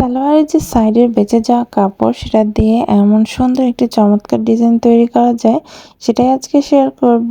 সালোয়ারের যে সাইডের বেঁচে যাওয়া কাপড়, সেটা দিয়ে এমন সুন্দর একটি চমৎকার ডিজাইন তৈরি করা যায়, সেটাই আজকে শেয়ার করব।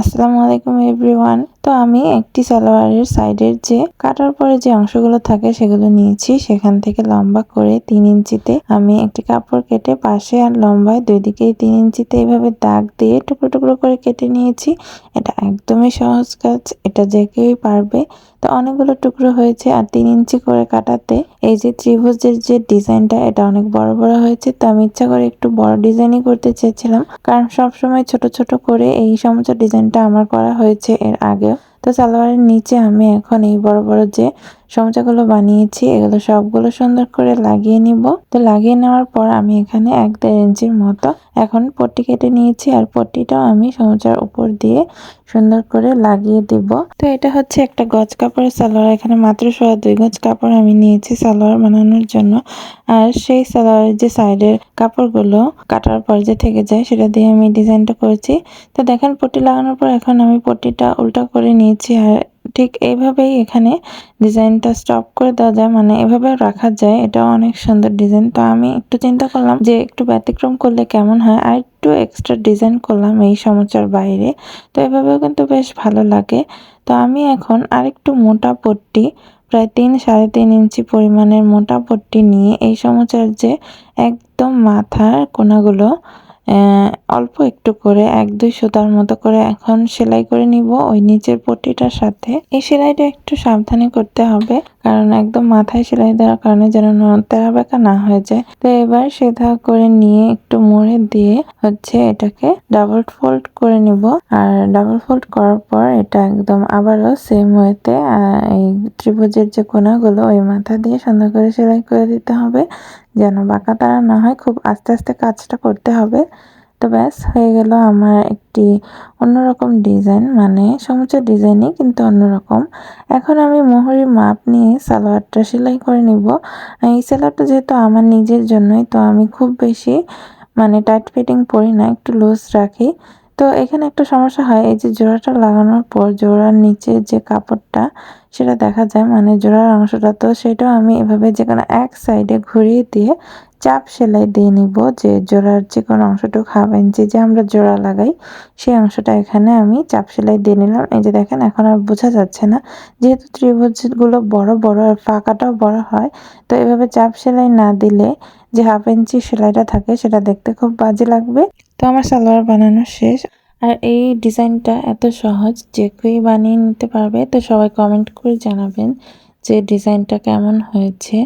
আসসালামু আলাইকুম এভরিওয়ান। তো আমি একটি সালোয়ারের সাইডের যে কাটার পরে যে অংশগুলো থাকে সেগুলো নিয়েছি। সেখান থেকে লম্বা করে তিন ইঞ্চিতে আমি একটি কাপড় কেটে পাশে আর লম্বায় দুই দিকে তিন ইঞ্চিতে এইভাবে দাগ দিয়ে টুকরো টুকরো করে কেটে নিয়েছি। এটা একদমই সহজ কাজ, এটা যে কেউই পারবে। তো অনেকগুলো টুকরো হয়েছে আর তিন ইঞ্চি করে কাটাতে এই যে ত্রিভুজের যে ডিজাইনটা, এটা অনেক বড় বড় হয়েছে। তো আমি ইচ্ছা করে একটু বড় ডিজাইনই করতে চেয়েছিলাম। কারণ সবসময় ছোট ছোট করে এই সমস্ত ডিজাইনটা আমার করা হয়েছে এর আগে তো সালোয়ারের নিচে আমি এখন এই বড় বড় যে সমচাগুলো বানিয়েছি, এগুলো সবগুলো সুন্দর করে লাগিয়ে নিব। তো লাগিয়ে নেওয়ার পর আমি এখানে এক দেড় ইঞ্চির মতো এখন পট্টি কেটে নিয়েছি আর পট্টিটাও আমি সমুচার উপর দিয়ে সুন্দর করে লাগিয়ে দিব। তো এটা হচ্ছে একটা গজ কাপড়ের সালোয়ার, এখানে মাত্র সোয়া দুই গজ কাপড় আমি নিয়েছি সালোয়ার বানানোর জন্য। আর সেই সালোয়ারের যে সাইডের কাপড়গুলো কাটার পর যে থেকে যায় সেটা দিয়ে আমি ডিজাইনটা করেছি। তো দেখেন, পট্টি লাগানোর পর এখন আমি পট্টিটা উল্টা করে নিয়েছি আর ঠিক এইভাবেই এখানে ডিজাইনটা স্টপ করে দেওয়া যায়। মানে এভাবে রাখা যায়। এটাও অনেক সুন্দর ডিজাইন তো আমি একটু চিন্তা করলাম যে একটু ব্যতিক্রম করলে কেমন হয়? আর একটু এক্সট্রা ডিজাইন করলাম এই সমস্যার বাইরে। তো এভাবেও কিন্তু বেশ ভালো লাগে। তো আমি এখন আরেকটু মোটা পট্টি, প্রায় তিন, সাড়ে তিন ইঞ্চি পরিমাণের মোটা পট্টি নিয়ে এই সমস্যার যে একদম মাথার কোনাগুলো অল্প একটু করে এক দুই সুতার মতো করে এখন সেলাই করে নিব। ওই নিচের পটিটার সাথে। এই সেলাইটা একটু সাবধানে করতে হবে। কারণ একদম মাথায় সেলাই দেওয়ার কারণে যেন তেরা বেঁকা না হয়ে যায়। তো এবার সেধা করে নিয়ে একটু মুড়ে দিয়ে হচ্ছে এটাকে ডাবল ফোল্ড করে নিব। আর ডাবল ফোল্ড করার পর এটা একদম আবারও সেম ওয়েতে এই ত্রিভুজের যে কোনাগুলো, ওই মাথা দিয়ে সুন্দর করে সেলাই করে দিতে হবে। যেন বাঁকা তারা না হয়, খুব আস্তে আস্তে কাজটা করতে হবে। তো ব্যাস, হয়ে গেল আমার একটি অন্যরকম ডিজাইন। মানে সমুচ্চ ডিজাইনই, কিন্তু অন্যরকম। এখন আমি মোহরির মাপ নিয়ে সালোয়ারটা সেলাই করে নিব। এই সালোয়ারটা যেহেতু আমার নিজের জন্যই, তো আমি খুব বেশি মানে টাইট ফিটিং পরি না, একটু লুজ রাখি। তো এখানে একটা সমস্যা হয়, এই যে জোড়াটা লাগানোর পর জোড়ার নিচে যে কাপড়টা সেটা দেখা যায় মানে জোড়ার অংশটা, তো সেটাও আমি এভাবে যে কোনো এক সাইডে ঘুরিয়ে দিয়ে চাপ সেলাই দিয়ে নিব যে জোড়ার যে কোনো অংশটুকু হাফ ইঞ্চি যে আমরা জোড়া লাগাই, সেই অংশটা এখানে আমি চাপ সেলাই দিয়ে নিলাম। এই যে দেখেন, এখন আর বোঝা যাচ্ছে না, যেহেতু ত্রিভুজগুলো বড় বড় আর ফাঁকাটাও বড় হয়, তো এভাবে চাপ সেলাই না দিলে যে হাফ ইঞ্চি সেলাইটা থাকে সেটা দেখতে খুব বাজে লাগবে। তো আমার সালোয়ার বানানো শেষ। আর এই ডিজাইনটা এত সহজ, যে কেউই বানিয়ে নিতে পারবে, তো সবাই কমেন্ট করে জানাবেন যে ডিজাইনটা কেমন হয়েছে।